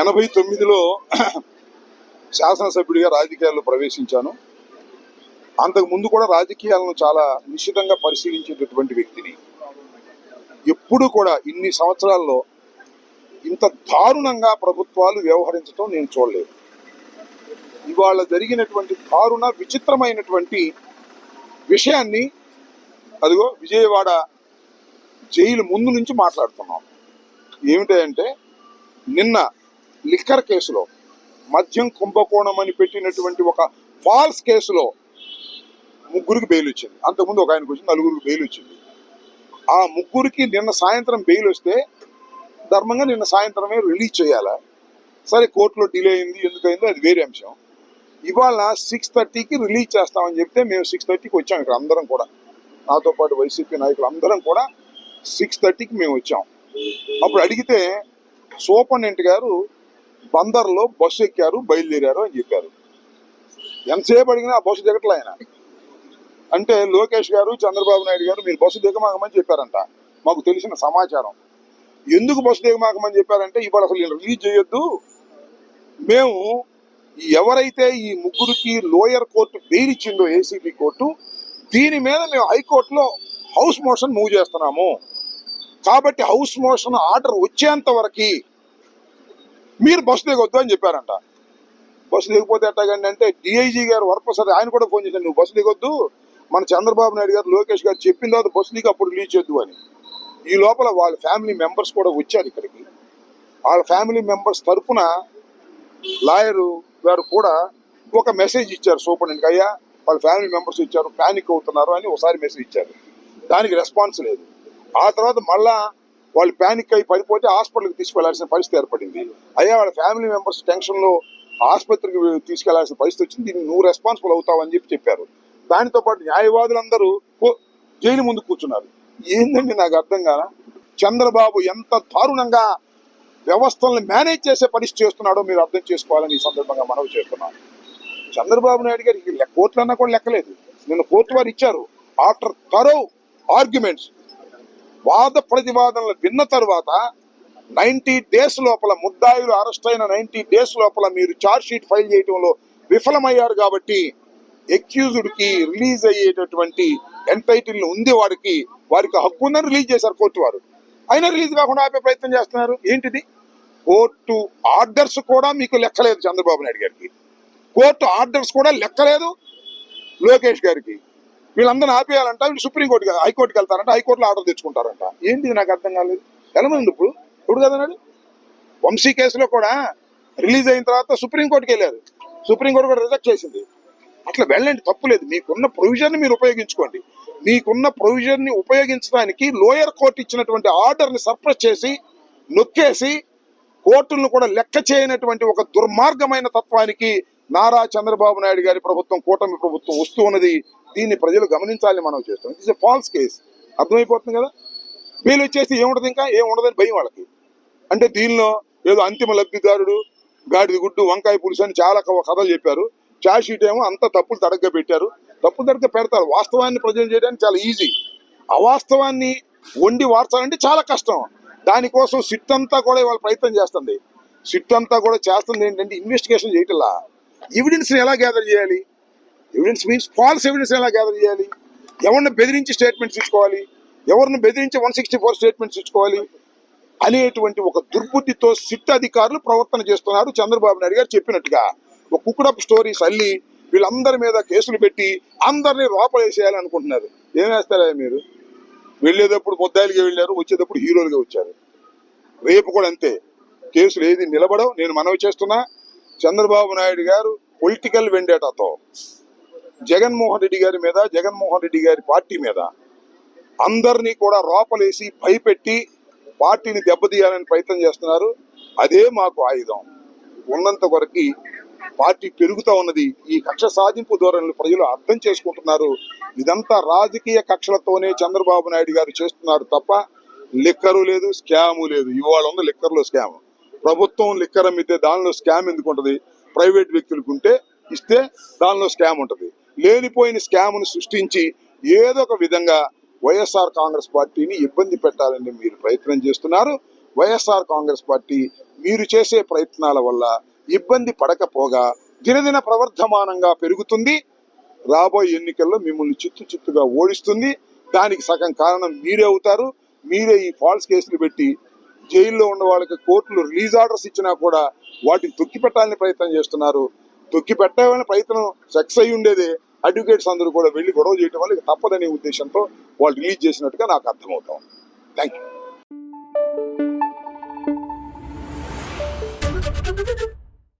ఎనభై తొమ్మిదిలో శాసనసభ్యుడిగా రాజకీయాల్లో ప్రవేశించాను. అంతకు ముందు కూడా రాజకీయాలను చాలా నిశ్చితంగా పరిశీలించేటటువంటి వ్యక్తిని. ఎప్పుడు కూడా ఇన్ని సంవత్సరాల్లో ఇంత దారుణంగా ప్రభుత్వాలు వ్యవహరించడం నేను చూడలేదు. ఇవాళ జరిగినటువంటి దారుణ విచిత్రమైనటువంటి విషయాన్ని అదిగో విజయవాడ జైలు ముందు నుంచి మాట్లాడుతున్నాం. ఏమిటంటే నిన్న లిక్కర్ కేసులో మద్యం కుంభకోణం అని పెట్టినటువంటి ఒక ఫాల్స్ కేసులో ముగ్గురికి బెయిల్ వచ్చింది. అంతకుముందు ఒక ఆయనకు వచ్చింది నలుగురికి బెయిల్ వచ్చింది. ఆ ముగ్గురికి నిన్న సాయంత్రం బెయిల్ వస్తే ధర్మంగా నిన్న సాయంత్రమే రిలీజ్ చేయాలా? సరే కోర్టులో డిలే అయింది ఎందుకైందో అది వేరే అంశం. ఇవాళ సిక్స్ థర్టీకి రిలీజ్ చేస్తామని చెప్తే మేము సిక్స్ థర్టీకి వచ్చాం ఇక్కడ అందరం కూడా. నాతో పాటు వైసీపీ నాయకులు అందరం కూడా సిక్స్ థర్టీకి మేము వచ్చాం. అప్పుడు అడిగితే సూపరింటెండెంట్ గారు బందర్లో బస్సు ఎక్కారు బయలుదేరారు అని చెప్పారు. ఎంతసేపు అడిగినా ఆ బస్సు దిగట్లే ఆయన. అంటే లోకేష్ గారు చంద్రబాబు నాయుడు గారు మీరు బస్సు దిగమాకమని చెప్పారంట. మాకు తెలిసిన సమాచారం. ఎందుకు బస్సు దిగమాకమని చెప్పారంటే ఇవాళ అసలు రిలీజ్ చేయొద్దు. మేము ఎవరైతే ఈ ముగ్గురికి లోయర్ కోర్టు బెయిల్ ఇచ్చిందో ఏసీబీ కోర్టు దీని మీద మేము హైకోర్టులో హౌస్ మోషన్ మూవ్ చేస్తున్నాము. కాబట్టి హౌస్ మోషన్ ఆర్డర్ వచ్చేంత వరకు మీరు బస్సు దిగొద్దు అని చెప్పారంట. బస్సు దిగిపోతే ఎట్టాగండి అంటే డిఐజీ గారు వరప్రసాద్ ఆయన కూడా ఫోన్ చేశాను నువ్వు బస్సు దిగొద్దు మన చంద్రబాబు నాయుడు గారు లోకేష్ గారు చెప్పిన తర్వాత బస్సు దిగి అప్పుడు రిలీజ్ చేద్దు అని. ఈ లోపల వాళ్ళ ఫ్యామిలీ మెంబర్స్ కూడా వచ్చారు ఇక్కడికి. వాళ్ళ ఫ్యామిలీ మెంబర్స్ తరఫున లాయరు గారు కూడా ఒక మెసేజ్ ఇచ్చారు సూపరింటెండెంట్ అయ్యా వాళ్ళ ఫ్యామిలీ మెంబర్స్ ఇచ్చారు ప్యానిక్ అవుతున్నారు అని ఒకసారి మెసేజ్ ఇచ్చారు. దానికి రెస్పాన్స్ లేదు. ఆ తర్వాత మళ్ళా వాళ్ళు ప్యానిక్ అయి పడిపోతే హాస్పిటల్కి తీసుకెళ్ళాల్సిన పరిస్థితి ఏర్పడింది. అయ్యా వాళ్ళ ఫ్యామిలీ మెంబర్స్ టెన్షన్లో ఆసుపత్రికి తీసుకెళ్ళాల్సిన పరిస్థితి వచ్చింది. దీనికి నువ్వు రెస్పాన్సిబుల్ అవుతావు అని చెప్పి చెప్పారు. దానితో పాటు న్యాయవాదులందరూ కో- జైలు ముందు కూర్చున్నారు. ఏందండి నాకు అర్థం కాదా చంద్రబాబు ఎంత దారుణంగా వ్యవస్థలను మేనేజ్ చేసే పరిస్థితి చేస్తున్నాడో మీరు అర్థం చేసుకోవాలని ఈ సందర్భంగా మనవి చేస్తున్నాను. చంద్రబాబు నాయుడు గారికి కోర్టులన్నా కూడా లెక్కలేదు. నిన్న కోర్టు వారు ఇచ్చారు. After thorough arguments. వాద ప్రతివాదనలు విన్న తర్వాత నైన్టీ డేస్ లోపల ముద్దాయిలు అరెస్ట్ అయిన నైన్టీ డేస్ లోపల మీరు ఛార్జ్ షీట్ ఫైల్ చేయడంలో విఫలమయ్యారు కాబట్టి ఎక్యూజ్డ్కి రిలీజ్ అయ్యేటటువంటి ఎంటైటిల్ ఉంది వాడికి వారికి హక్కు ఉందని రిలీజ్ చేశారు కోర్టు వారు. అయినా రిలీజ్ కాకుండా ఆపే ప్రయత్నం చేస్తున్నారు. ఏంటిది? కోర్టు ఆర్డర్స్ కూడా మీకు లెక్కలేదు చంద్రబాబు నాయుడు గారికి. కోర్టు ఆర్డర్స్ కూడా లెక్కలేదు లోకేష్ గారికి. వీళ్ళందరిని ఆపేయాలంట వీళ్ళు సుప్రీంకోర్టు హైకోర్టుకి వెళ్తారంట హైకోర్టులో ఆర్డర్ తెచ్చుకుంటారంట. ఏంటి నాకు అర్థం కాలేదు. ఎలమంది ఇప్పుడు? ఇప్పుడు కదన్నాడు వంశీ కేసులో కూడా రిలీజ్ అయిన తర్వాత సుప్రీంకోర్టుకి వెళ్ళారు. సుప్రీంకోర్టు కూడా రిజెక్ట్ చేసింది. అట్లా వెళ్ళండి తప్పులేదు మీకున్న ప్రొవిజన్ మీరు ఉపయోగించుకోండి. మీకున్న ప్రొవిజన్ని ఉపయోగించడానికి లోయర్ కోర్టు ఇచ్చినటువంటి ఆర్డర్ని సర్ప్రెస్ చేసి నొక్కేసి కోర్టులను కూడా లెక్క చేయనటువంటి ఒక దుర్మార్గమైన తత్వానికి నారా చంద్రబాబు నాయుడు గారి ప్రభుత్వం కూటమి ప్రభుత్వం వస్తూ ఉన్నది. దీన్ని ప్రజలు గమనించాలని మనం చేస్తాం ఇట్స్ ఫాల్స్ కేస్ అర్థమైపోతుంది కదా? వీళ్ళు వచ్చేసి ఏముండదు ఇంకా? ఏం ఉండదని భయం వాళ్ళకి. అంటే దీనిలో ఏదో అంతిమ లబ్ధిదారుడు గాడిద గుడ్డు వంకాయ పులుసు అని చాలా కథలు చెప్పారు. చార్జ్ షీట్ ఏమో అంత తప్పులు తడగ్గా పెట్టారు. తప్పులు తడగ్గా పెడతారు. వాస్తవాన్ని ప్రజలు చేయడానికి చాలా ఈజీ అవాస్తవాన్ని వండి వార్చాలంటే చాలా కష్టం. దానికోసం సిట్ అంతా కూడా ఇవాళ ప్రయత్నం చేస్తుంది. సిట్ అంతా కూడా చేస్తుంది ఏంటంటే ఇన్వెస్టిగేషన్ చేయటంలా. ఎవిడెన్స్ని ఎలా గ్యాదర్ చేయాలి? ఎవిడెన్స్ మీన్స్ ఫాల్స్ ఎవిడెన్స్ ఎలా గ్యాదర్ చేయాలి? ఎవరిని బెదిరించి స్టేట్మెంట్స్ ఇచ్చుకోవాలి? ఎవరిని బెదిరించి వన్ సిక్స్టీ ఫోర్ స్టేట్మెంట్స్ ఇచ్చుకోవాలి? అనేటువంటి ఒక దుర్బుద్ధితో సిట్ అధికారులు ప్రవర్తన చేస్తున్నారు చంద్రబాబు నాయుడు గారు చెప్పినట్టుగా. ఒక కుక్కడప్ స్టోరీస్ అల్లి వీళ్ళందరి మీద కేసులు పెట్టి అందరినీ లోపలేసేయాలి అనుకుంటున్నారు. ఏం వేస్తారా మీరు? వెళ్ళేటప్పుడు ముద్దాయిలుగా వెళ్ళారు వచ్చేటప్పుడు హీరోలుగా వచ్చారు. రేపు కూడా అంతే. కేసులు ఏది నిలబడవు. నేను మనవి చేస్తున్నా చంద్రబాబు నాయుడు గారు పొలిటికల్ వెండేటాతో జగన్మోహన్ రెడ్డి గారి మీద జగన్మోహన్ రెడ్డి గారి పార్టీ మీద అందరినీ కూడా రోపలేసి భయపెట్టి పార్టీని దెబ్బతీయాలని ప్రయత్నం చేస్తున్నారు. అదే మాకు ఆయుధం. ఉన్నంత వరకు పార్టీ పెరుగుతూ ఉన్నది. ఈ కక్ష సాధింపు ధోరణులు ప్రజలు అర్థం చేసుకుంటున్నారు. ఇదంతా రాజకీయ కక్షలతోనే చంద్రబాబు నాయుడు గారు చేస్తున్నారు తప్ప లిక్కరు లేదు స్కాము లేదు. ఇవాళ ఉంది లిక్కర్లో స్కామ్. ప్రభుత్వం లిక్కర్ అమ్మితే దానిలో స్కామ్ ఎందుకు ఉంటుంది? ప్రైవేట్ వ్యక్తులకు ఉంటే ఇస్తే దానిలో స్కామ్ ఉంటుంది. లేనిపోయిన స్కామ్ను సృష్టించి ఏదో ఒక విధంగా వైఎస్ఆర్ కాంగ్రెస్ పార్టీని ఇబ్బంది పెట్టాలని మీరు ప్రయత్నం చేస్తున్నారు. వైఎస్ఆర్ కాంగ్రెస్ పార్టీ మీరు చేసే ప్రయత్నాల వల్ల ఇబ్బంది పడకపోగా దినదిన ప్రవర్ధమానంగా పెరుగుతుంది. రాబోయే ఎన్నికల్లో మిమ్మల్ని చిత్తు చిత్తుగా ఓడిస్తుంది. దానికి సగం కారణం మీరే అవుతారు. మీరే ఈ ఫాల్స్ కేసులు పెట్టి జైల్లో ఉన్న వాళ్ళకి కోర్టులు రిలీజ్ ఆర్డర్స్ ఇచ్చినా కూడా వాటిని తొక్కిపెట్టాలని ప్రయత్నం చేస్తున్నారు. తొక్కి పెట్టాలని ప్రయత్నం సెక్స్ అయి ఉండేదే. అడ్వకేట్స్ అందరూ కూడా వెళ్ళి గొడవ చేయడం వల్ల తప్పదనే ఉద్దేశంతో వాళ్ళు రిలీజ్ చేసినట్టుగా నాకు అర్థమవుతాం థ్యాంక్ యూ